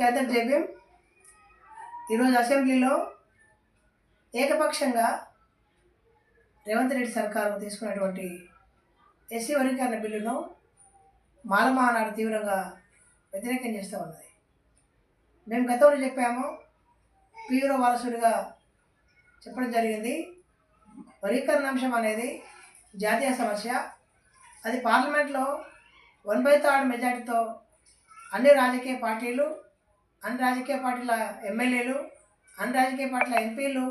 Chetan JBM ఈరోజు అసెంబ్లీలో ఏకపక్షంగా రేవంత్ రెడ్డి సర్కారు తీసుకున్నటువంటి ఎస్సీ వర్గీకరణ బిల్లును మాలమహానాడు తీవ్రంగా వ్యతిరేకం చేస్తూ ఉన్నది. మేము గతంలో చెప్పాము తీవ్ర వారసుడిగా చెప్పడం జరిగింది. వర్గీకరణ అంశం అనేది జాతీయ సమస్య. అది పార్లమెంట్లో వన్ బై థర్డ్ మెజార్టీతో అన్ని రాజకీయ పార్టీలు అన్ని రాజకీయ పార్టీల ఎమ్మెల్యేలు అన్ని రాజకీయ పార్టీల ఎంపీలు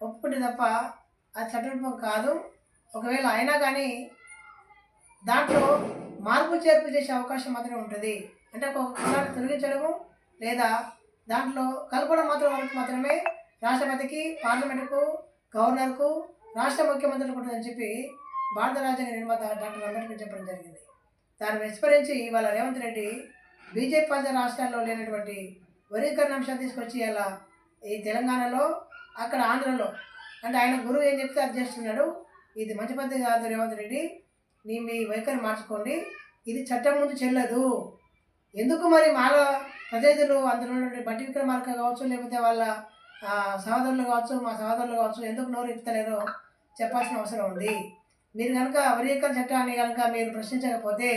ఒప్పుకుంటే తప్ప అది చట్టరూపం కాదు. ఒకవేళ అయినా కానీ దాంట్లో మార్పు చేర్పు చేసే అవకాశం మాత్రమే ఉంటుంది. అంటే ఒక కులాన్ని తొలగించడము లేదా దాంట్లో కలపడం మాత్రం వరకు మాత్రమే రాష్ట్రపతికి పార్లమెంటుకు గవర్నర్కు రాష్ట్ర ముఖ్యమంత్రులకు ఉంటుందని చెప్పి భారత రాజ్యాంగ నిర్మాత డాక్టర్ అంబేద్కర్ చెప్పడం జరిగింది. దాన్ని విస్మరించి ఇవాళ రేవంత్ రెడ్డి బీజేపీ పాలిత రాష్ట్రాల్లో లేనటువంటి వర్గీకరణ అంశాన్ని తీసుకొచ్చి ఇలా ఈ తెలంగాణలో అక్కడ ఆంధ్రలో. అంటే ఆయన గురువు ఏం చెప్తే అది చేస్తున్నాడు. ఇది మంచి పద్ధతి కాదు రేవంత్ రెడ్డి. నీ మీ వైఖరి మార్చుకోండి. ఇది చట్టం ముందు చెల్లదు. ఎందుకు మరి మాల ప్రతినిధులు అందులో ఉన్నటువంటి బట్టి విక్రమార్క కావచ్చు లేకపోతే వాళ్ళ సహోదరులు కావచ్చు మా సహోదరులు కావచ్చు ఎందుకు నోరు ఇస్తలేరో చెప్పాల్సిన అవసరం ఉంది. మీరు కనుక వర్గీకరణ చట్టాన్ని కనుక మీరు ప్రశ్నించకపోతే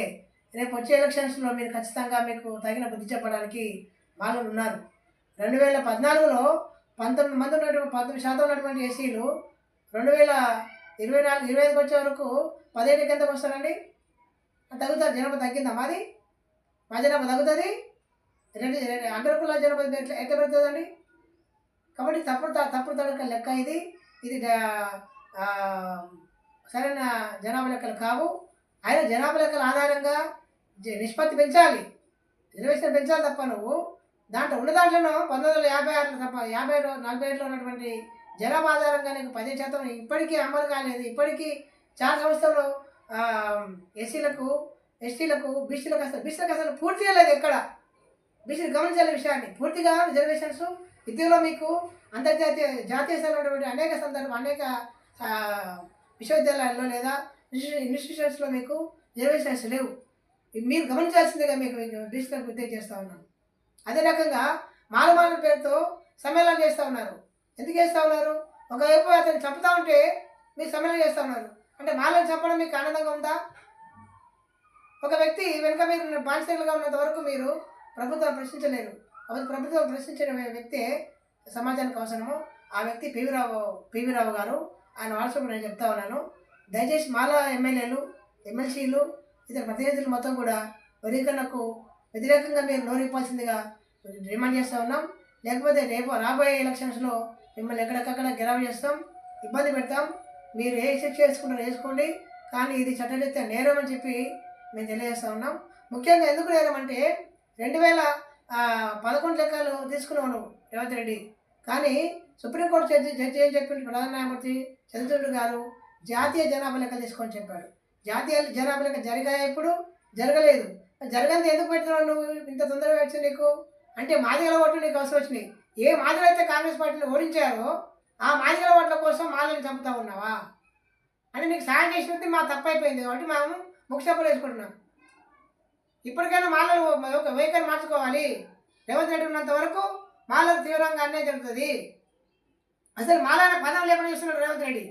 రేపు వచ్చే ఎలక్షన్స్లో మీరు ఖచ్చితంగా మీకు తగిన బుద్ధి చెప్పడానికి వాళ్ళు ఉన్నారు. రెండు వేల పద్నాలుగులో పంతొమ్మిది మంది ఉన్నటువంటి పంతొమ్మిది శాతం ఉన్నటువంటి ఎస్సీలు రెండు వేల ఇరవై నాలుగు ఇరవై ఐదుకి వచ్చే వరకు పదిహేనుకి ఎంతకు వస్తారండి? తగ్గుతారు జనాభా తగ్గిందా మాది? మా జనాభా తగ్గుతుంది? రెండు రెండు అగ్రకుల జనాభా ఎట్లా ఎట్లా పెరుగుతుందండి? కాబట్టి తప్పుడు త- తప్పుడు తడక లెక్క ఇది. ఇది సరైన జనాభా లెక్కలు కావు. ఆయన జనాభా లెక్కల ఆధారంగా నిష్పత్తి పెంచాలి. రిజర్వేషన్ పెంచాలి తప్ప నువ్వు. దాంట్లో ఉన్న దాంట్లోనూ పంతొమ్మిది వందల యాభై ఆరులో తప్ప యాభై నలభై ఏడులో ఉన్నటువంటి జనాభా ఆధారంగా నీకు పదిహేను శాతం ఇప్పటికీ అమలు కాలేదు. ఇప్పటికీ చాలా సంస్థలు ఎస్సీలకు ఎస్టీలకు బీసీలకు అసలు బీసీలకు అసలు పూర్తిగా లేదు ఎక్కడ. బీసీలు గమనించాలి విషయాన్ని. పూర్తిగా రిజర్వేషన్స్ విద్యలో మీకు అంతర్జాతీయ జాతీయ స్థాయిలో ఉన్నటువంటి అనేక సందర్భం అనేక విశ్వవిద్యాలయాల్లో లేదా ఇన్స్టిట్యూషన్స్లో మీకు రిజర్వేషన్స్ లేవు. మీరు గమనించాల్సిందిగా మీకు మీకు బీసీలకు చేస్తూ ఉన్నాను. అదే రకంగా మాలమాల పేరుతో సమ్మేళనం చేస్తూ ఉన్నారు. ఎందుకు చేస్తూ ఉన్నారు? ఒకవైపు అతను చంపుతా ఉంటే మీరు సమ్మేళనం చేస్తూ ఉన్నారు. అంటే మాలను చంపడం మీకు ఆనందంగా ఉందా? ఒక వ్యక్తి వెనుక మీరు బానిసలుగా ఉన్నంత వరకు మీరు ప్రభుత్వం ప్రశ్నించలేరు. కాబట్టి ప్రభుత్వం ప్రశ్నించిన వ్యక్తే సమాజానికి అవసరము. ఆ వ్యక్తి పివిరావు రావు రావు గారు. ఆయన వారసుకు నేను చెప్తా ఉన్నాను. దయచేసి మాలా ఎమ్మెల్యేలు ఎమ్మెల్సీలు ఇతర ప్రతినిధులు మొత్తం కూడా వర్గీకరణకు వ్యతిరేకంగా మీరు నోరిప్పాల్సిందిగా డిమాండ్ చేస్తూ ఉన్నాం. లేకపోతే రేపు రాబోయే ఎలక్షన్స్లో మిమ్మల్ని ఎక్కడికక్కడ గెలవ చేస్తాం ఇబ్బంది పెడతాం. మీరు ఏ శిక్ష చేసుకుంటారో వేసుకోండి. కానీ ఇది చట్టరీత్యా నేరం అని చెప్పి మేము తెలియజేస్తూ ఉన్నాం. ముఖ్యంగా ఎందుకు నేరం అంటే రెండు వేల పదకొండు లెక్కలు తీసుకున్నాను రేవంత్ రెడ్డి. కానీ సుప్రీంకోర్టు జడ్జి జడ్జి ఏం చెప్పిండు? ప్రధాన న్యాయమూర్తి చంద్రచూడు గారు జాతీయ జనాభా లెక్కలు తీసుకొని చెప్పాడు. జాతీయాలు జనాభా లెక్క జరిగాయా ఇప్పుడు జరగలేదు. జరగంది ఎందుకు పెట్టినావు నువ్వు? ఇంత తొందరగా వచ్చి నీకు? అంటే మాదిగల ఓట్లు నీకు అవసరం వచ్చినాయి. ఏ మాదిగలు అయితే కాంగ్రెస్ పార్టీని ఓడించారో ఆ మాదిగల ఓట్ల కోసం మాదిగలు చంపుతా ఉన్నావా? అంటే నీకు సాయం చేసినది మా తప్పు అయిపోయింది కాబట్టి మేము ముఖ్యసభలు వేసుకుంటున్నాం ఇప్పటికైనా మాలలు ఒక వైఖరి మార్చుకోవాలి. రేవంత్ రెడ్డి ఉన్నంత వరకు మాలలు తీవ్రంగా అన్యాయం జరుగుతుంది. అసలు మాల పదం లేకుండా చేస్తున్నాడు రేవంత్ రెడ్డి.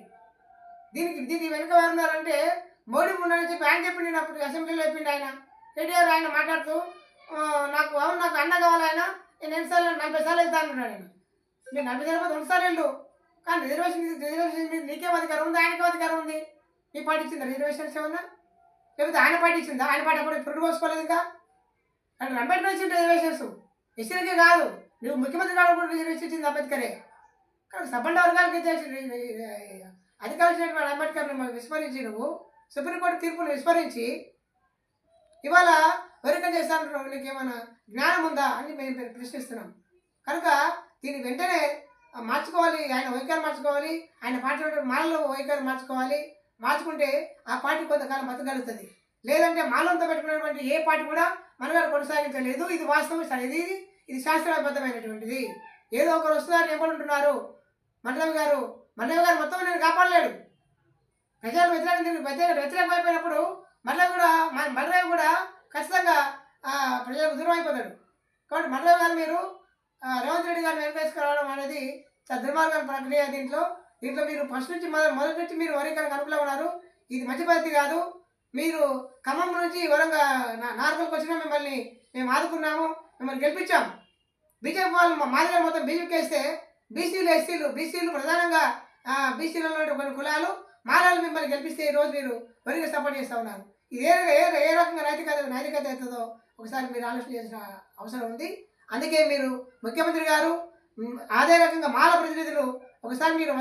దీనికి దీనికి వెనుక ఉన్నారంటే మోడీ ముందు చెప్పి ఆయన చెప్పిండు నేను అప్పుడు అసెంబ్లీలో చెప్పిండు ఆయన. కేటీఆర్ ఆయన మాట్లాడుతూ నాకు అవును నాకు అన్న కావాలి ఆయన. నేను ఎన్నిసార్లు నలభై సార్లు వెళ్తాను అన్నాడు ఆయన. నేను నలభై సార్లు పోతే సార్లు వెళ్ళు. కానీ రిజర్వేషన్ రిజర్వేషన్ మీద నీకేం అధికారం ఉంది ఆయనకేం అధికారం ఉంది. నీ పార్టీ ఇచ్చిందా రిజర్వేషన్స్ ఏమన్నా లేకపోతే ఆయన పార్టీ ఇచ్చిందా? ఆయన పార్టీ అప్పుడు పురుడు పోసుకోలేదు ఇంకా? అంటే అంబేద్కర్ ఇచ్చింది రిజర్వేషన్స్ ఎస్సీలకే కాదు. నువ్వు ముఖ్యమంత్రి గారు కూడా రిజర్వేషన్ ఇచ్చింది అంబేద్కరే. కానీ సబ్బండ వర్గాలకి ఇచ్చేసి అధికారం ఇచ్చినటువంటి అంబేద్కర్ని విస్మరించి నువ్వు సుప్రీంకోర్టు తీర్పును విస్మరించి ఇవాళ వెనుక చేస్తాను నీకు ఏమైనా జ్ఞానం ఉందా అని మేము ప్రశ్నిస్తున్నాం. కనుక దీన్ని వెంటనే మార్చుకోవాలి ఆయన వైఖరి మార్చుకోవాలి ఆయన పార్టీ మాలలో వైఖరి మార్చుకోవాలి. మార్చుకుంటే ఆ పార్టీ కొంతకాలం బతకగలుగుతుంది. లేదంటే మాలంతో పెట్టుకున్నటువంటి ఏ పార్టీ కూడా మనగారు కొనసాగించలేదు. ఇది వాస్తవం సరే ఇది ఇది శాస్త్రబద్ధమైనటువంటిది. ఏదో ఒకరు వస్తున్నారు ఎంపడుంటున్నారు మండలవి గారు మండలవి గారు మొత్తం నేను కాపాడలేడు. ప్రజలు వ్యతిరేకం తిరిగి వ్యతిరేక వ్యతిరేకం అయిపోయినప్పుడు మళ్ళీ కూడా మన మళ్ళీ కూడా ఖచ్చితంగా ప్రజలకు దూరం అయిపోతాడు కాబట్టి మళ్ళీ గారు మీరు రేవంత్ రెడ్డి గారిని వెనకేసుకురావడం అనేది చాలా దుర్మార్గం ప్రక్రియ దీంట్లో. దీంట్లో మీరు ఫస్ట్ నుంచి మొదటి మొదటి నుంచి మీరు వరీకరణకు అనుకూలంగా ఉన్నారు. ఇది మంచి పద్ధతి కాదు. మీరు ఖమ్మం నుంచి వరంగా నార్కల్కి వచ్చినా మిమ్మల్ని మేము ఆదుకున్నాము మిమ్మల్ని గెలిపించాం. బీజేపీ వాళ్ళు మా మాదిరి మొత్తం బీజేపీకి వేస్తే బీసీలు ఎస్సీలు బీసీలు ప్రధానంగా బీసీలలో కొన్ని కులాలు మాలాలు మిమ్మల్ని గెలిపిస్తే ఈ రోజు మీరు వరిగా సపోర్ట్ చేస్తూ ఉన్నారు. ఇది ఏ ఏ ఏ రకంగా నైతికత నైతికత అవుతుందో ఒకసారి మీరు ఆలోచన చేసిన అవసరం ఉంది. అందుకే మీరు ముఖ్యమంత్రి గారు అదే రకంగా మాల ప్రతినిధులు ఒకసారి మీరు